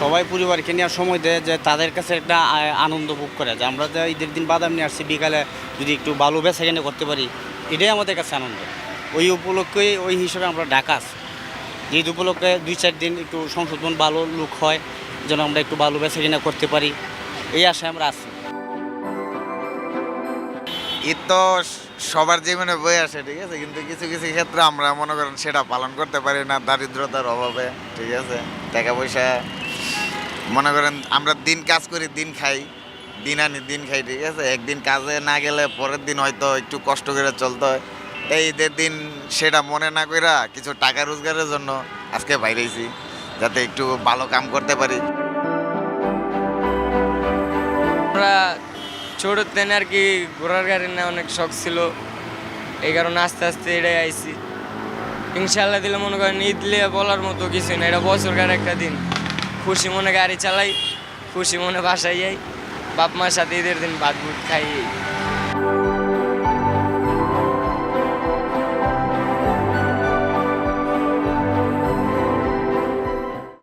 সবাই পরিবারকে নিয়ে সময় দেয় যে তাদের কাছে একটা আনন্দ ভোগ করে। যে আমরা যে ঈদের দিন বাদাম নিয়ে আসছি, বিকালে যদি একটু ভালো বেচা কেনা করতে পারি, এটাই আমাদের কাছে আনন্দ। ওই উপলক্ষে ওই হিসাবে আমরা ডাকা আছি। ঈদ উপলক্ষে দুই চার দিন একটু সংশোধন ভালো লোক হয়, যেন আমরা একটু ভালো বেচা কেনা করতে পারি। এই আশায় আমরা আছি। ঈদ তো সবার জীবনে বয়ে আসে, ঠিক আছে? কিন্তু কিছু কিছু ক্ষেত্রে আমরা মনে করেন সেটা পালন করতে পারি না, দারিদ্রতার অভাবে, ঠিক আছে? টাকা পয়সা মনে করেন আমরা দিন কাজ করি, দিন খাই, দিন আনি, দিন খাই, ঠিক আছে? একদিন কাজে না গেলে পরের দিন হয়তো একটু কষ্ট করে চলতে হয়। এই ঈদের দিন সেটা মনে না কইরা কিছু টাকা রোজগারের জন্য আজকে বাইরেছি যাতে একটু ভালো কাম করতে পারি। আমরা ছোটোর দিন আর কি ঘোড়ার গাড়ি না অনেক শখ ছিল। এই কারণে আস্তে আস্তে এটাই আইছি। ইনশাল্লাহ দিলে মনে করেন ঈদ বলার মতো কিছু না এটা বছরকার একটা দিন। খুশি মনে গাড়ি চালাই, খুশি মনে বাসায় যাই। বাপ মার সাথে ঈদের দিন ভাত ভুট খাই।